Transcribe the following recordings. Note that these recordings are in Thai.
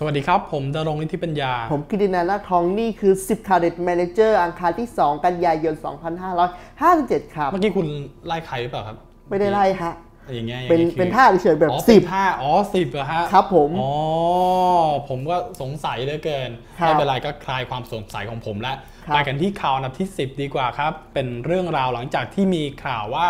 สวัสดีครับ ผมดรงฤทธิปัญญา ผมกิตินานาทองนี่คือ 10 c a r d e t Manager อังคารที่ 2 กันยายน 2557 ครับ เมื่อกี้คุณไล่ใครหรือเปล่าครับ ไม่ได้ไล่ฮะอย่างเงี้ยเป็นอย่างงี้คือเป็นท่าเฉยๆแบบอ๋อเป็น10ท่าอ๋อสิบเหรอฮะครับผมอ๋อผมก็สงสัยเหลือเกินครับไม่เป็นไรก็คลายความสงสัยของผมแล้วครับไปกันที่ข่าวอันดับที่ 10 ดีกว่าครับ เป็นเรื่องราวหลังจากที่มีข่าวว่า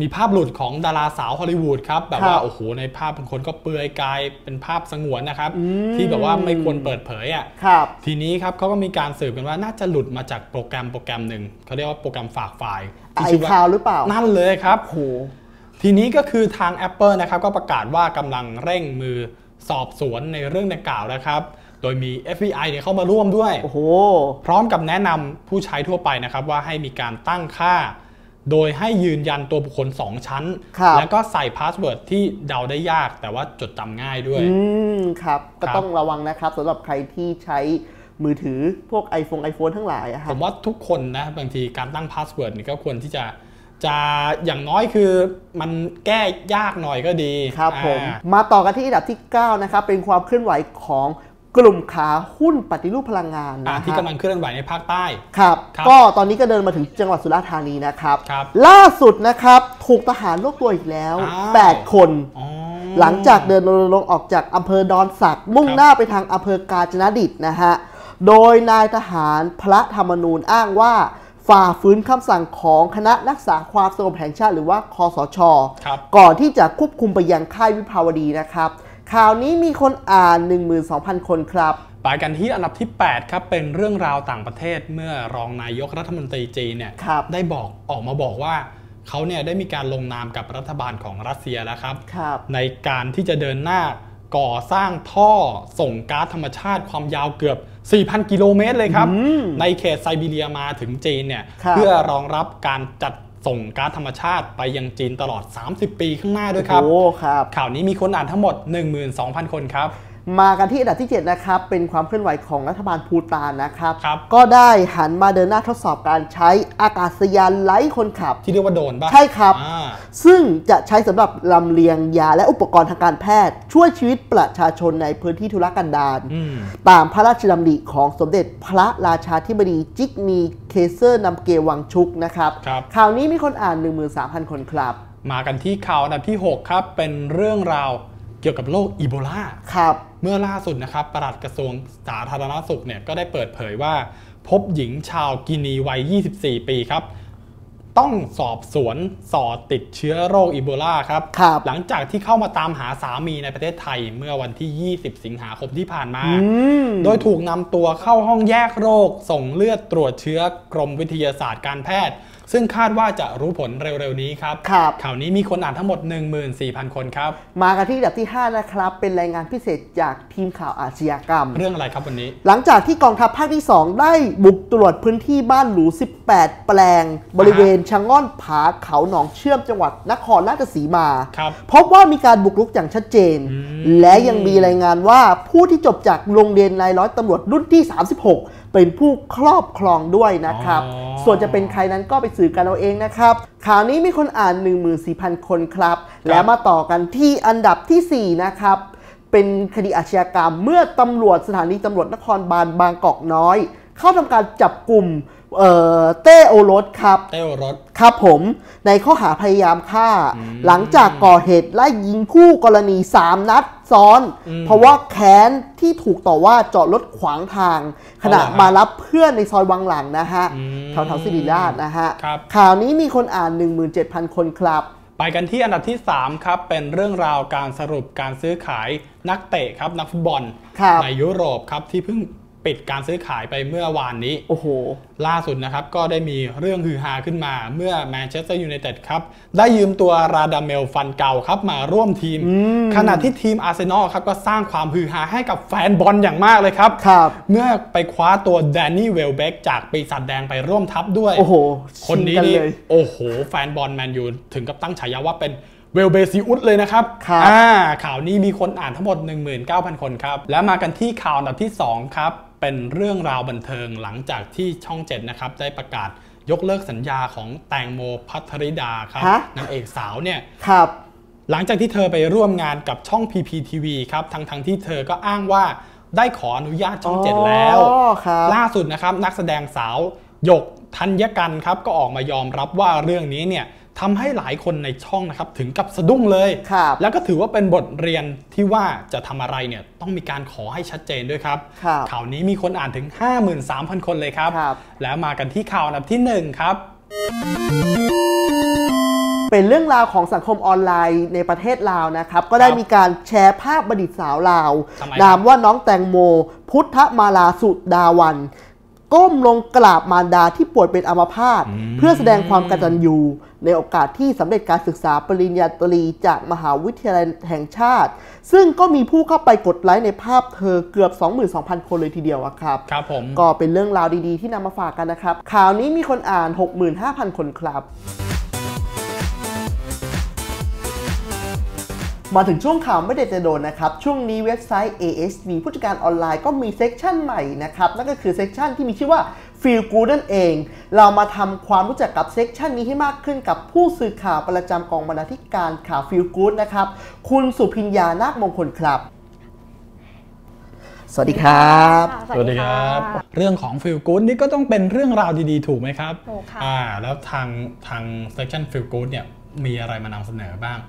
มีภาพหลุดของดาราสาวฮอลลีวูดครับแบบว่าโอ้โหในภาพบางคนก็เปลือยกายเป็นภาพสงวนนะครับ ที่แบบว่าไม่ควรเปิดเผยอะครับทีนี้ครับเขาก็มีการสืบกันว่าน่าจะหลุดมาจากโปรแกรมโปรแกรมหนึ่งเขาเรียกว่าโปรแกรมฝากไฟล์ไอที่ชื่อว่าคาวหรือเปล่า นั่นเลยครับโอ้โหทีนี้ก็คือทาง Apple นะครับก็ประกาศว่ากำลังเร่งมือสอบสวนในเรื่องดังกล่าวนะครับโดยมี FBI เนี่ยเข้ามาร่วมด้วย โอ้โห พร้อมกับแนะนำผู้ใช้ทั่วไปนะครับว่าให้มีการตั้งค่า โดยให้ยืนยันตัวบุคคล 2 ชั้นครับแล้วก็ใส่พาสเวิร์ดที่เดาได้ยาก แต่ว่าจดจำง่ายด้วย อืมครับ ก็ครับต้องระวังนะครับสำหรับใครที่ใช้มือถือพวก iPhone iPhone ทั้งหลายอะผฮะมว่าทุกคนนะบางทีการตั้งพาสเวิร์ดนี่ก็ควรที่จะจะอย่างน้อยคือมันแก้ยากหน่อยก็ดี ครับผมอ่ามาต่อกันที่อันดับที่ 9 นะครับ เป็นความเคลื่อนไหวของ กลุ่มขาหุ้นปฏิรูปพลังงานอ่านะที่ฮะกำลังเคลื่อนไหวในภาคใต้ครับครับก็ตอนนี้ก็เดินมาถึงจังหวัดสุราษฎร์ธานีนะครับครับล่าสุดนะครับถูกทหารรวบตัวอีกแล้วอ้าว8คนอ๋อหลังจากเดินรณรงค์ออกจากอำเภอดอนสักมุ่งครับหน้าไปทางอำเภอกาญจนดิตนะฮะโดยนายทหารพระธรรมนูญอ้างว่าฝ่าฝืนคำสั่งของคณะรักษาความสงบแห่งชาติหรือว่าคอสชครับก่อนที่จะควบคุมไปยังค่ายวิภาวดีนะครับ ข่าวนี้มีคนอ่าน 12,000 คนครับไปกันที่อันดับที่ 8 ครับเป็นเรื่องราวต่างประเทศเมื่อรองนายกรัฐมนตรีจีนเนี่ยครับได้บอกออกมาบอกว่าเขาเนี่ยได้มีการลงนามกับรัฐบาลของรัสเซียแล้วครับครับในการที่จะเดินหน้าก่อสร้างท่อส่งก๊าซธรรมชาติความยาวเกือบ 4,000 กิโลเมตรเลยครับ ในเขตไซบีเรียมาถึงจีนเนี่ยครับเพื่อรองรับการจัด ส่งก๊าซธรรมชาติไปยังจีนตลอด 30 ปีข้างหน้าด้วยครับโอ้ครับข่าวนี้มีคนอ่านทั้งหมด 12,000 คนครับ มากันที่อันดับที่ 7 นะครับ เป็นความเคลื่อนไหวของรัฐบาลภูตานนะครับ ครับ ก็ได้หันมาเดินหน้าทดสอบการใช้อากาศยานไร้คนขับ ที่เรียกว่าโดรนป่ะใช่ครับ อ่า ซึ่งจะใช้สำหรับลำเลียงยาและอุปกรณ์ทางการแพทย์ ช่วยชีวิตประชาชนในพื้นที่ทุรกันดารอืม ตามพระราชดำริของสมเด็จพระราชาธิบดีจิกมีเคเซอร์นำเกวังชุกนะครับครับ ข่าวนี้มีคนอ่าน 13,000 คนครับ มากันที่ข่าวอันดับที่ 6 ครับ เป็นเรื่องราวเกี่ยวกับโรคอีโบลา ครับ เมื่อล่าสุดนะครับปลัดกระทรวงสาธารณสุขเนี่ยก็ได้เปิดเผยว่า พบหญิงชาวกินีวัย 24 ปีครับ ต้องสอบสวนสอดติดเชื้อโรคอีโบลาครับครับหลังจากที่เข้ามาตามหาสามีในประเทศไทยเมื่อวันที่ 20 สิงหาคมที่ผ่านมา โดยถูกนำตัวเข้าห้องแยกโรค ส่งเลือดตรวจเชื้อกรมวิทยาศาสตร์การแพทย์ ซึ่งคาดว่าจะรู้ผลเร็วๆนี้ครับครับข่าวนี้มีคนอ่านทั้งหมด 14,000 คนครับ มากันที่อันดับที่ 5 นะครับ เป็นรายงานพิเศษจากทีมข่าวอาชญากรรม เรื่องอะไรครับวันนี้ หลังจากที่กองทัพภาคที่ 2 ได้บุกตรวจพื้นที่บ้านหรู 18 แปลง บริเวณชะง่อนผาเขาหนองเชื่อมจังหวัดนครราชสีมาครับพบว่ามีการบุกรุกอย่างชัดเจน และยังมีรายงานว่าผู้ที่จบจากโรงเรียนนายร้อยตำรวจรุ่นที่ 36 เป็นผู้ครอบครองด้วยนะครับอ๋อส่วนจะเป็นใครนั้นก็ไปสื่อกันเอาเองนะครับ ข่าวนี้มีคนอ่าน 14,000 คนครับ แล้วมาต่อกันที่อันดับทีสี่4 นะครับ เป็นคดีอาชญากรรมเมื่อตำรวจสถานีตำรวจนครบาลบางกอกน้อย เข้าทำการจับกลุ่มเอ่อเต้โอรสครับ เต้วรถครับผมในข้อหาพยายามฆ่า หลังจากก่อเหตุไล่ยิงคู่กรณี 3 นัดซ้อน เพราะว่าแค้นที่ถูกต่อว่าจอดรถขวางทาง ขณะเอาเหรอฮะมารับเพื่อนในซอยวังหลังนะฮะอืมแถวแถวๆสิริราชนะฮะครับข่าวนี้มีคนอ่าน 17,000 คนครับไปกันที่อันดับที่ 3 ครับ เป็นเรื่องราวการสรุปการซื้อขายนักเตะครับนักฟุตบอลครับในยุโรปครับที่เพิ่ง ปิดการซื้อขายไปเมื่อวานนี้ โอ้โห ล่าสุดนะครับก็ได้มีเรื่องฮือฮาขึ้นมาเมื่อแมนเชสเตอร์ยูไนเต็ดครับ ได้ยืมตัวราดาเมลฟันเก่าครับมาร่วมทีม ขณะที่ทีมอาร์เซนอลครับก็สร้างความฮือฮาให้กับแฟนบอลอย่างมากเลยครับครับ เมื่อไปคว้าตัวแดนนี่เวลเบกจากปีศาจแดงไปร่วมทัพด้วย โอ้โห คนนี้ชิงกันี่เลยโอ้โห แฟนบอลแมนยูถึงกับตั้งฉายาว่าเป็นเวลเบซิอุสเลยนะครับครับอ่าข่าวนี้มีคนอ่านทั้งหมด 19,000 คนครับ แล้วมากันที่ข่าวอันดับที่ 2 ครับ เป็นเรื่องราวบันเทิงหลังจากที่ช่อง7นะครับได้ประกาศยกเลิกสัญญาของแตงโมพัทรริดาครับฮะนางเอกสาวเนี่ยครับ หลังจากที่เธอไปร่วมงานกับช่อง PPTV ครับทั้งทั้งๆที่เธอก็อ้างว่าได้ขออนุญาตช่องเจ็ดแล้วอ๋อครับล่าสุดนะครับนักแสดงสาวหยกธัญกันครับก็ออกมายอมรับว่าเรื่องนี้เนี่ย ทำให้หลายคนในช่องนะครับถึงกับสะดุ้งเลยครับแล้วก็ถือว่าเป็นบทเรียนที่ว่าจะทำอะไรเนี่ยต้องมีการขอให้ชัดเจนด้วยครับครับข่าวนี้มีคนอ่านถึง 53,000 คนเลยครับครับแล้วมากันที่ข่าวอันดับที่ 1 ครับ เป็นเรื่องราวของสังคมออนไลน์ในประเทศลาวนะครับ ก็ได้ครับมีการแชร์ภาพบัณฑิตสาวลาวทำไมนามว่าน้องแตงโม พุทธมาลาสุดาวัน ก้มลงกราบมารดาที่ป่วยเป็นอัมพาตเพื่อแสดงความกตัญญูในโอกาสที่สำเร็จการศึกษาปริญญาตรีจากมหาวิทยาลัยแห่งชาติ ซึ่งก็มีผู้เข้าไปกดไลค์ในภาพเธอเกือบ 22,000 คนเลยทีเดียวอะครับ ครับผม ก็เป็นเรื่องราวดีๆที่นำมาฝากกันนะครับ ข่าวนี้มีคนอ่าน 65,000 คนครับ มาถึงช่วงข่าวไม่เด็ดจะโดนนะครับ ช่วงนี้เว็บไซต์ ASV ผู้จัดการออนไลน์ก็มีเซกชันใหม่นะครับ นั่นก็คือเซกชันที่มีชื่อว่า Feel Good นั่นเอง เรามาทำความรู้จักกับเซกชันนี้ให้มากขึ้นกับผู้สื่อข่าวประจำกองบรรณาธิการข่าว Feel Good นะครับ คุณสุพิญญานาคมงคลครับสวัสดีครับค่ะสวัสดีครับ เรื่องของฟิลกู o ดนี่ก็ต้องเป็นเรื่องราวดีๆ ถูกไหมครับถูกค่ะอ่าแล้วทางทางเซ c ชั o นฟิลกู o ดเนี่ยมีอะไรมานำเสนอบ้าง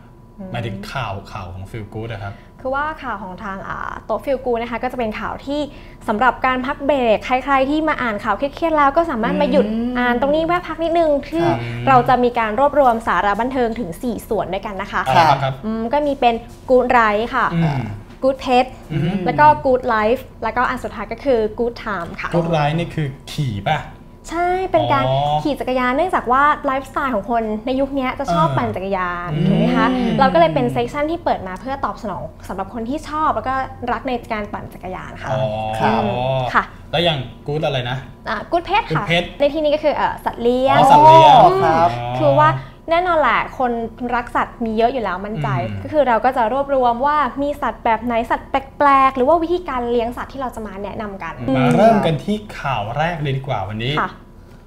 หมายถึงข่าวข่าวของฟิลกู o ดนะครับคือว่าข่าวของทางอ่าโต๊ะฟิลกูนะคะก็จะเป็นข่าวที่สำหรับการพักเบรกใคร ๆ ที่มาอ่านข่าวเครียดๆแล้วก็สามารถมาหยุดอ่านตรงนี้แวะพักนิดนึงที่ครับเราจะมีการรวบรวมสาระบันเทิงถึง 4 ส่วนด้วยกันนะคะอะไรบ้างครับอืมก็มีเป็นกูดไรค่ะอืมกูดเพ t แล้วก็กูดไลฟ์แล้วก็อันสุดท้ายก็คือกูดไทม์ค่ะกูดไลน์นี่คือขี่ป่ะ ใช่เป็นการอ๋อขี่จักรยานเนื่องจากว่าไลฟ์สไตล์ของคนในยุคนี้จะชอบเออปั่นจักรยานอืมถูกไหมคะเราก็เลยเป็นเซสชันที่เปิดมาเพื่อตอบสนองสำหรับคนที่ชอบแล้วก็รักในการปั่นจักรยานค่ะอ๋อครับค่ะแล้วอย่างกูดอะไรนะกูดเพ t ค่ะ Good pet ในที่นี้ก็คือเอ่อสัตว์เลี้ยงอ๋อสัตว์เลี้ยงอ๋อครับคือว่า แน่นอนแหละคนรักสัตว์มีเยอะอยู่แล้วมั่นใจอืมก็คือเราก็จะรวบรวมว่ามีสัตว์แบบไหนสัตว์แปลกๆ หรือว่าวิธีการเลี้ยงสัตว์ที่เราจะมาแนะนำกันมาเริ่มกันที่ข่าวแรกเลยดีกว่าวันนี้ค่ะ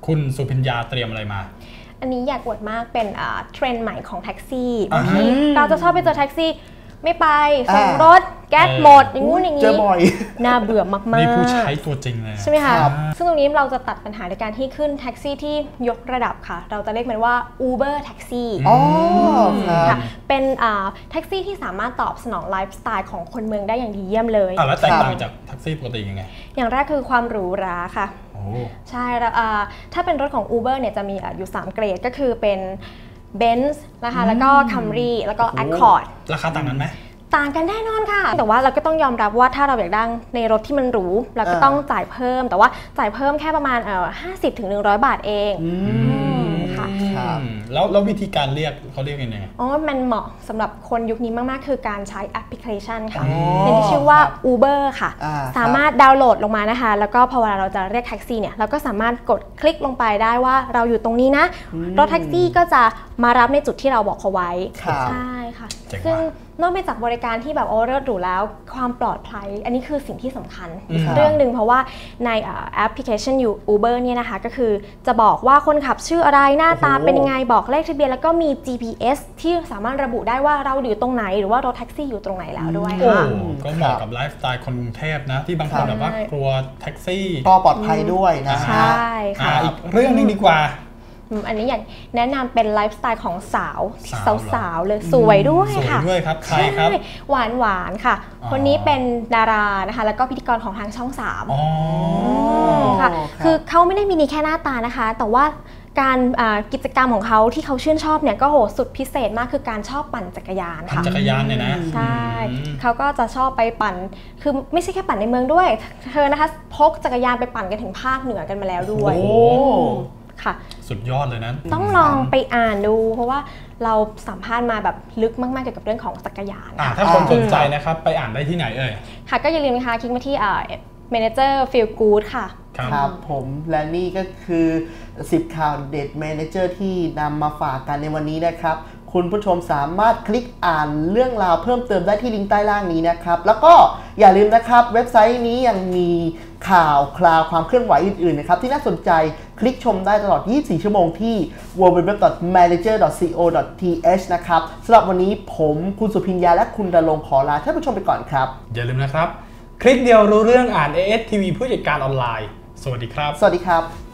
คุณสุพิญญาเตรียมอะไรมาอันนี้อยากอวดมากเป็นอ่าเทรนด์ใหม่ของแท็กซี่อ่าบางฮะทีเราจะชอบไปเจอแท็กซี่ ไม่ไปส่งอ่ารถแก๊สเออหมดอย่างงู้นอย่างเจอนี้บ่อยน่าเบื่อมากๆนี่ผู้ใช้ตัวจริงเลยใช่ไหมคะครับซึ่งตรงนี้เราจะตัดปัญหาในการที่ขึ้นแท็กซี่ที่ยกระดับค่ะ เราจะเรียกมันว่า Uber Taxi อ๋อครับค่ะเป็นอ่าแท็กซี่ที่สามารถตอบสนองไลฟ์สไตล์ของคนเมืองได้อย่างดีเยี่ยมเลยอะแล้วแตกต่างครับจากแท็กซี่ปกติยังไง อย่างแรกคือความหรูหราค่ะโอ้ใช่แล้วอ่าถ้าเป็นรถของ Uber เนี่ยจะมีอะอยู่ 3 เกรดก็คือเป็น Benz นะคะแล้วก็ Camry แล้วก็ Accord ราคาต่างกันไหมต่างกันแน่นอนค่ะ แต่ว่าเราก็ต้องยอมรับว่าถ้าเราอยากได้ในรถที่มันหรูเราก็อ่าต้องจ่ายเพิ่ม แต่ว่าจ่ายเพิ่มแค่ประมาณเอ่อ50ถึง100บาทเองค่ะครับอืม แล้วแล้ววิธีการเรียกเขาเรียกยังไงอ๋อมันเหมาะสำหรับคนยุคนี้มาก ๆ คือการใช้แอปพลิเคชันค่ะอ๋อเป็นที่ชื่อว่า Uber ค่ะอ่าสามารถดาวน์โหลดลงมานะคะ แล้วก็พอเวลาเราจะเรียกแท็กซี่เนี่ยเราก็สามารถกดคลิกลงไปได้ว่าเราอยู่ตรงนี้นะรถแท็กซี่ก็จะมารับในจุดที่เราบอกเขาไว้ครับใช่ค่ะเจ๋งว่ะซึ่ง นอกไปจากบริการที่แบบโอ้เลิศหรูแล้ว ความปลอดภัย อันนี้คือสิ่งที่สำคัญอืมเรื่องหนึ่งเพราะว่าในอ่าแอปพลิเคชัน Uber เนี่ยนะคะ ก็คือจะบอกว่าคนขับชื่ออะไรหน้าตาโอ้โหเป็นยังไงบอกเลขทะเบียน แล้วก็มี GPS ที่สามารถระบุได้ว่าเราอยู่ตรงไหน หรือว่ารถแท็กซี่อยู่ตรงไหนแล้วด้วยโอ้ค่ะก็เหมาะกับไลฟ์สไตล์คนกรุงเทพนะ ที่บางคนครับแบบว่ากลัวแท็กซี่ก็ปลอดภัยด้วยนะใชฮะ่อ่าค่ะอีกเรื่องหนึงดีกว่า อืมอันนี้อยากแนะนำเป็นไลฟ์สไตล์ของสาวสาวเหรอสาวๆเลยสวยด้วยสวยค่ะด้วยครับใครครับใช่หวานหวานๆค่ะอ๋อคนนี้เป็นดารานะคะ แล้วก็พิธีกรของทางช่อง3อ๋อค่ะครับคือเขาไม่ได้มีดีแค่หน้าตานะคะ แต่ว่าการอ่ากิจกรรมของเขาที่เขาชื่นชอบเนี่ยก็โหสุดพิเศษมากคือการชอบปั่นจักรยานปั่นค่ะจักรยานเนี่ยนะใช่อืมเขาก็จะชอบไปปั่น คือไม่ใช่แค่ปั่นในเมืองด้วย เธอนะคะพกจักรยานไปปั่นกันถึงภาคเหนือกันมาแล้วด้วยโอ้ ค่ะ สุดยอดเลยนะ ต้องลองไปอ่านดู เพราะว่าเราสัมภาษณ์มาแบบลึกมากๆเกี่ยวกับเรื่องของจักรยานอ่าค่ะถ้าคนสนใจนะครับ ไปอ่านได้ที่ไหนเอ่ย ค่ะก็อย่าลืมนะคะคลิกมาที่อ่า manager feel good ค่ะครับครับผมและนี่ก็คือ 10 ข่าวเด็ด Manager ที่นำมาฝากกันในวันนี้นะครับคุคุณผู้ชมสามารถคลิกอ่านเรื่องราวเพิ่มเติมได้ที่ลิงก์ใต้ล่างนี้นะครับ แล้วก็อย่าลืมนะครับ เว็บไซต์นี้ยังมี ข่าวคราวความเคลื่อนไหวอื่นๆนะครับที่น่าสนใจคลิกชมได้ตลอด 24 ชั่วโมงที่ www.manager.co.th นะครับสำหรับวันนี้ผมคุณสุพิญญาและคุณดลงค์ขอลาท่านผู้ชมไปก่อนครับ อย่าลืมนะครับ คลิกเดียวรู้เรื่องอ่าน AS TV ผู้จัดการออนไลน์ สวัสดีครับ สวัสดีครับ